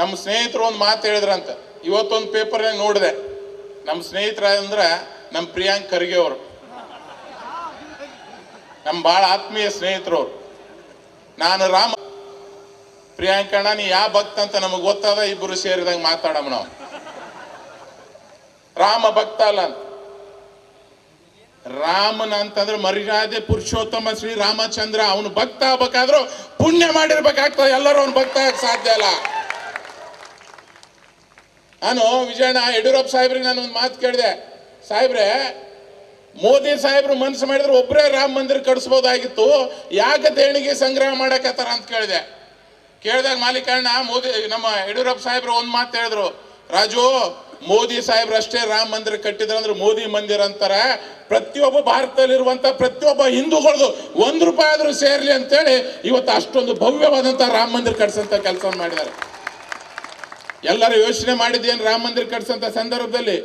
ನಮ್ಮ ಸ್ನೇಹಿತರು ಒಂದು ಮಾತು ಹೇಳಿದ್ರಂತ. ಇವತ್ತೊಂದು ಪೇಪರ್ನಾಗ ನೋಡಿದೆ. ನಮ್ಮ ಸ್ನೇಹಿತರ ಅಂದ್ರೆ ನಮ್ಮ ಪ್ರಿಯಾಂಕ್ ಖರ್ಗೆ ಅವರು. ನಮ್ಮ ಭಾಳ ಆತ್ಮೀಯ ಸ್ನೇಹಿತರು ಅವರು. ನಾನು ರಾಮ ಪ್ರಿಯಾಂಕ ಅಣ್ಣ, ನೀ ಯಾವ ಭಕ್ತ ಅಂತ ನಮಗೆ ಗೊತ್ತಾದ ಇಬ್ಬರು ಸೇರಿದಂಗೆ ಮಾತಾಡಮ್ಮ ನಾವು. ರಾಮ ಭಕ್ತ ಅಲ್ಲ ರಾಮನ ಅಂತಂದ್ರೆ ಮರ್ಯಾದೆ ಪುರುಷೋತ್ತಮ ಶ್ರೀ ರಾಮಚಂದ್ರ, ಅವನು ಭಕ್ತ ಆಗ್ಬೇಕಾದ್ರೂ ಪುಣ್ಯ ಮಾಡಿರ್ಬೇಕಾಗ್ತದೆ. ಎಲ್ಲರೂ ಅವನು ಭಕ್ತ ಆಗಕ್ಕೆ ಸಾಧ್ಯ ಅಲ್ಲ ನಾನು ವಿಜಯಣ್ಣ ಯಡಿಯೂರಪ್ಪ ಸಾಹೇಬ್ರಿಗೆ ನಾನು ಒಂದು ಮಾತು ಕೇಳಿದೆ. ಸಾಹೇಬ್ರೆ, ಮೋದಿ ಸಾಹೇಬ್ರು ಮನಸ್ಸು ಮಾಡಿದ್ರೆ ಒಬ್ಬರೇ ರಾಮ ಮಂದಿರ ಕಟ್ಸ್ಬೋದಾಗಿತ್ತು. ಯಾಕೆ ದೇಣಿಗೆ ಸಂಗ್ರಹ ಮಾಡಕತ್ತಾರ ಅಂತ ಕೇಳಿದೆ. ಕೇಳಿದಾಗ ಮಾಲೀಕಣ್ಣ, ಮೋದಿ, ನಮ್ಮ ಯಡಿಯೂರಪ್ಪ ಸಾಹೇಬ್ರು ಒಂದು ಮಾತು ಹೇಳಿದ್ರು. ರಾಜು, ಮೋದಿ ಸಾಹೇಬ್ರು ಅಷ್ಟೇ ರಾಮ ಮಂದಿರ ಕಟ್ಟಿದ್ರು ಅಂದ್ರೆ ಮೋದಿ ಮಂದಿರ ಅಂತಾರೆ. ಪ್ರತಿಯೊಬ್ಬ ಭಾರತದಲ್ಲಿರುವಂಥ ಪ್ರತಿಯೊಬ್ಬ ಹಿಂದೂಗಳದು ಒಂದು ರೂಪಾಯಿ ಆದರೂ ಸೇರಲಿ ಅಂತೇಳಿ ಇವತ್ತು ಅಷ್ಟೊಂದು ಭವ್ಯವಾದಂತ ರಾಮ ಮಂದಿರ ಕಟ್ಸಂತ ಕೆಲಸ ಮಾಡಿದ್ದಾರೆ. ಎಲ್ಲರೂ ಯೋಚನೆ ಮಾಡಿದ್ದೇನು ರಾಮ ಮಂದಿರ ಕಟ್ಸಂತ ಸಂದರ್ಭದಲ್ಲಿ?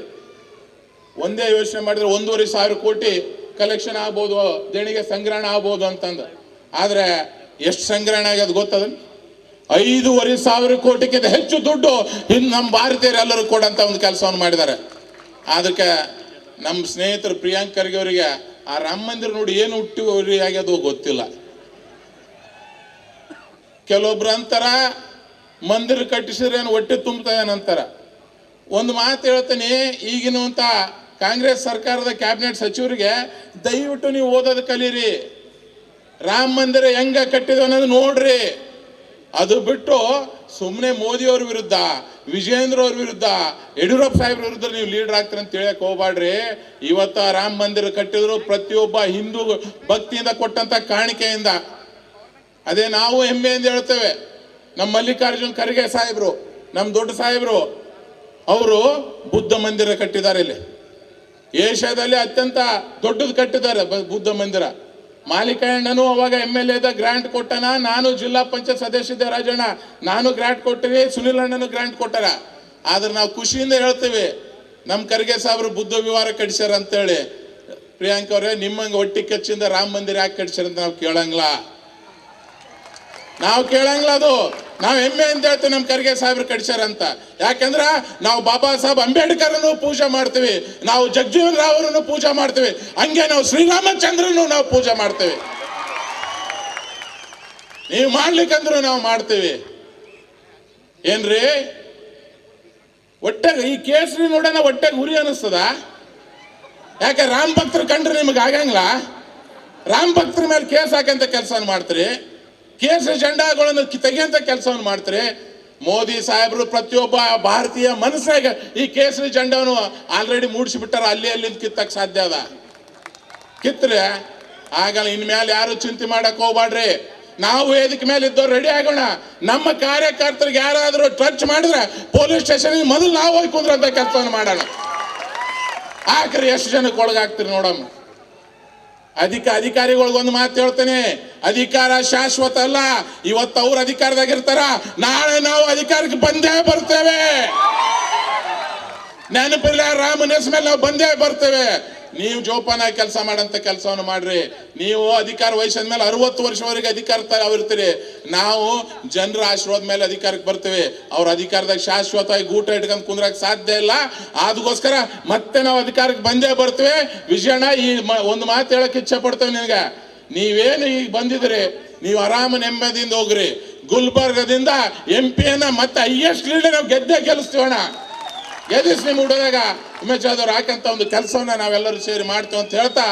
ಒಂದೇ ಯೋಚನೆ ಮಾಡಿದ್ರೆ ಒಂದೂವರೆ ಸಾವಿರ ಕೋಟಿ ಕಲೆಕ್ಷನ್ ಆಗ್ಬೋದು, ದೇಣಿಗೆ ಸಂಗ್ರಹಣ ಆಗ್ಬೋದು ಅಂತಂದು. ಆದರೆ ಎಷ್ಟು ಸಂಗ್ರಹಣ ಆಗ್ಯದ ಗೊತ್ತದ ಐದೂವರೆ ಸಾವಿರ ಕೋಟಿಗಿಂತ ಹೆಚ್ಚು ದುಡ್ಡು ಇನ್ನು ನಮ್ಮ ಭಾರತೀಯರು ಎಲ್ಲರೂ ಕೊಡಂತ ಒಂದು ಕೆಲಸವನ್ನು ಮಾಡಿದ್ದಾರೆ. ಅದಕ್ಕೆ ನಮ್ಮ ಸ್ನೇಹಿತರು ಪ್ರಿಯಾಂಕ್ ಅವರಿಗೆ ಆ ರಾಮ ಮಂದಿರ ನೋಡಿ ಏನು ಹುಟ್ಟಿ ಆಗ್ಯದೋ ಗೊತ್ತಿಲ್ಲ. ಕೆಲವೊಬ್ರು ಅಂತಾರ ಮಂದಿರ ಕಟ್ಟಿಸಿದ್ರೇನು ಹೊಟ್ಟೆ ಹೊಟ್ಟೆ ಅಂತಾರೆ ಒಂದು ಮಾತು ಹೇಳ್ತೀನಿ, ಈಗಿನಂತ ಕಾಂಗ್ರೆಸ್ ಸರ್ಕಾರದ ಕ್ಯಾಬಿನೆಟ್ ಸಚಿವರಿಗೆ ದಯವಿಟ್ಟು ನೀವು ಓದೋದು ಕಲೀರಿ. ರಾಮ ಮಂದಿರ ಹೆಂಗ ಕಟ್ಟಿದ್ವಿ ಅನ್ನೋದು ನೋಡ್ರಿ. ಅದು ಬಿಟ್ಟು ಸುಮ್ಮನೆ ಮೋದಿಯವ್ರ ವಿರುದ್ಧ ವಿಜೇಂದ್ರ ಅವ್ರ ವಿರುದ್ಧ, ಯಡಿಯೂರಪ್ಪ ಸಾಹೇಬ್ರ ವಿರುದ್ಧ ನೀವು ಲೀಡರ್ ಆಗ್ತೀರಿ ಅಂತ ಹೇಳಕ್ ಹೋಗ್ಬಾಡ್ರಿ ಇವತ್ತ ರಾಮ ಮಂದಿರ ಕಟ್ಟಿದ್ರು ಪ್ರತಿಯೊಬ್ಬ ಹಿಂದೂ ಭಕ್ತಿಯಿಂದ ಕೊಟ್ಟಂತ ಕಾಣಿಕೆಯಿಂದ. ಅದೇ ನಾವು ಹೆಮ್ಮೆಯಿಂದ ಹೇಳ್ತೇವೆ. ನಮ್ಮ ಮಲ್ಲಿಕಾರ್ಜುನ್ ಖರ್ಗೆ ಸಾಹೇಬ್ರು, ನಮ್ಮ ದೊಡ್ಡ ಸಾಹೇಬ್ರು, ಅವರು ಬುದ್ಧ ಮಂದಿರ ಕಟ್ಟಿದ್ದಾರೆ ಇಲ್ಲಿ. ಏಷ್ಯಾದಲ್ಲಿ ಅತ್ಯಂತ ದೊಡ್ಡದು ಕಟ್ಟಿದ್ದಾರೆ ಬುದ್ಧ ಮಂದಿರ. ಮಾಲಿಕಣ್ಣನು ಅವಾಗ ಎಂ ಎಲ್ ಎದ ಗ್ರಾಂಟ್ ಕೊಟ್ಟನ, ನಾನು ಜಿಲ್ಲಾ ಪಂಚಾಯತ್ ಸದಸ್ಯ ಇದ್ದೆ ರಾಜಣ್ಣ, ನಾನು ಗ್ರಾಂಟ್ ಕೊಟ್ಟಿವಿ ಸುನಿಲ್ ಅಣ್ಣನು ಗ್ರಾಂಟ್ ಕೊಟ್ಟಾರ ಆದ್ರೆ ನಾವು ಖುಷಿಯಿಂದ ಹೇಳ್ತೇವೆ, ನಮ್ಮ ಖರ್ಗೆ ಸಾಹೇಬ್ರು ಬುದ್ಧ ವಿವಾರ ಕಟ್ಸ್ಯಾರ ಅಂತೇಳಿ. ಪ್ರಿಯಾಂಕ್ ಅವರೇ, ನಿಮ್ಮಂಗೆ ಹೊಟ್ಟಿ ಕಚ್ಚಿಂದ ರಾಮ ಮಂದಿರ ಯಾಕೆ ಕಟ್ಸ್ಯಾರ ಅಂತ ನಾವು ಕೇಳಂಗಿಲ್ಲ. ನಾವು ಕೇಳಂಗಿಲ್ಲ ಅದು. ನಾವು ಹೆಮ್ಮೆ ಅಂತ ಹೇಳ್ತೀವಿ ನಮ್ಮ ಖರ್ಗೆ ಸಾಹೇಬ್ರು ಕಟ್ಸ್ಯಾರ ಅಂತ. ಯಾಕಂದ್ರ ನಾವು ಬಾಬಾ ಸಾಹೇಬ್ ಅಂಬೇಡ್ಕರ್ನು ಪೂಜೆ ಮಾಡ್ತೀವಿ, ನಾವು ಜಗಜೀವನ್ ರಾವ್ ಅವರನ್ನು ಪೂಜೆ ಮಾಡ್ತೀವಿ, ಹಂಗೆ ನಾವು ಶ್ರೀರಾಮಚಂದ್ರನು ನಾವು ಪೂಜೆ ಮಾಡ್ತೇವೆ. ನೀವು ಮಾಡ್ಲಿಕ್ಕಂದ್ರು ನಾವು ಮಾಡ್ತೀವಿ. ಏನ್ರಿ? ಒಟ್ಟೆ ಈ ಕೇಸರಿ ನೋಡೋಣ ಒಟ್ಟೆ ಉರಿ ಅನಿಸ್ತದ? ಯಾಕೆ ರಾಮ್ ಭಕ್ತರು ಕಂಡ್ರೆ ನಿಮಗೆ ಆಗಂಗಿಲ್ಲ ರಾಮ್ ಭಕ್ತರ ಮೇಲೆ ಕೇಸ್ ಹಾಕಂತ ಕೆಲಸ ಮಾಡ್ತೀರಿ? ಕೇಸರಿ ಜೆಂಡಾಗಳನ್ನು ತೆಗೆಯಂತ ಕೆಲಸವನ್ನು ಮಾಡ್ತಾರೆ? ಮೋದಿ ಸಾಹೇಬರು ಪ್ರತಿಯೊಬ್ಬ ಭಾರತೀಯ ಮನಸ್ಸಾಗ ಈ ಕೇಸರಿ ಜಂಡವನ್ನು ಆಲ್ರೆಡಿ ಮೂಡಿಸಿಬಿಟ್ಟಾರ, ಅಲ್ಲಿ ಅಲ್ಲಿ ಕಿತ್ತಕ್ ಸಾಧ್ಯ ಅದ? ಕಿತ್ತರೆ? ಆಗಲ್ಲ ಇನ್ಮೇಲೆ ಯಾರು ಚಿಂತೆ ಮಾಡಕ್ ಹೋಗ್ಬಾಡ್ರಿ ನಾವು ವೇದಿಕೆ ಮೇಲೆ ಇದ್ದವ್ರು ರೆಡಿ ಆಗೋಣ. ನಮ್ಮ ಕಾರ್ಯಕರ್ತರಿಗೆ ಯಾರಾದರೂ ಟಚ್ ಮಾಡಿದ್ರೆ ಪೊಲೀಸ್ ಸ್ಟೇಷನ್ ಮೊದಲು ನಾವು ಹೋಗಿ ಕುಂದ್ರಂತ ಕೆಲಸವನ್ನು ಮಾಡೋಣ. ಆಕ್ರೆ, ಎಷ್ಟು ಜನಕ್ಕೆ ಒಳಗಾಗ್ತೀರಿ ನೋಡಮ್ಮ? ಅಧಿಕ ಅಧಿಕಾರಿಗಳಿಗೊಂದು ಮಾತು ಹೇಳ್ತೇನೆ. ಅಧಿಕಾರ ಶಾಶ್ವತ ಅಲ್ಲ. ಇವತ್ತು ಅವ್ರ ಅಧಿಕಾರದಾಗ ಇರ್ತಾರ. ನಾಳೆ ನಾವು ಅಧಿಕಾರಕ್ಕೆ ಬಂದೇ ಬರ್ತೇವೆ. ನೆನಪಿಲ್ಲ ರಾಮನ ಹೆಸರು ನಾವು ಬಂದೇ ಬರ್ತೇವೆ. ನೀವು ಜೋಪಾನ ಕೆಲಸ ಮಾಡಂತ ಕೆಲಸವನ್ನು ಮಾಡ್ರಿ. ನೀವು ಅಧಿಕಾರ ವಹಿಸಿದ ಮೇಲೆ ಅರವತ್ತು ವರ್ಷವರೆಗೆ ಅಧಿಕಾರ ಇರ್ತೀರಿ ನಾವು ಜನರ ಆಶೀರ್ವಾದ ಮೇಲೆ ಅಧಿಕಾರಕ್ಕೆ ಬರ್ತೇವೆ. ಅವ್ರ ಅಧಿಕಾರದಾಗ ಶಾಶ್ವತವಾಗಿ ಗೂಟ ಇಟ್ಕೊಂಡು ಕುಂದ್ರಕ್ ಸಾಧ್ಯ ಇಲ್ಲ. ಅದಕ್ಕೋಸ್ಕರ ಮತ್ತೆ ನಾವು ಅಧಿಕಾರಕ್ಕೆ ಬಂದೇ ಬರ್ತೇವೆ. ವಿಜಯಣ್ಣ, ಈ ಒಂದು ಮಾತು ಹೇಳಕ್ ಇಚ್ಛೆ ಪಡ್ತೇವೆ ನಿನಗೆ. ನೀವೇನು ಈಗ ಬಂದಿದ್ರಿ ನೀವು ಆರಾಮ ನೆಮ್ಮದಿಯಿಂದ ಹೋಗ್ರಿ. ಗುಲ್ಬರ್ಗದಿಂದ ಎಂ ಪಿಯನ್ನ ಮತ್ತೆ ಹೈಯೆಸ್ಟ್ ಲೀಡರ್ ನಾವು ಗೆದ್ದೇ ಗೆಲ್ಲಿಸ್ತೀವಣ್ಣ ಗೆಲ್ಲಿಸಿ ನಿಮ್ಮ ಹುಡುಗಾಗ ಉಮೇಶ್ ಜಾಧವ್ ಹಾಕಂತ ಒಂದು ಕೆಲಸವನ್ನ ನಾವೆಲ್ಲರೂ ಸೇರಿ ಮಾಡ್ತೇವೆ ಅಂತ ಹೇಳ್ತಾ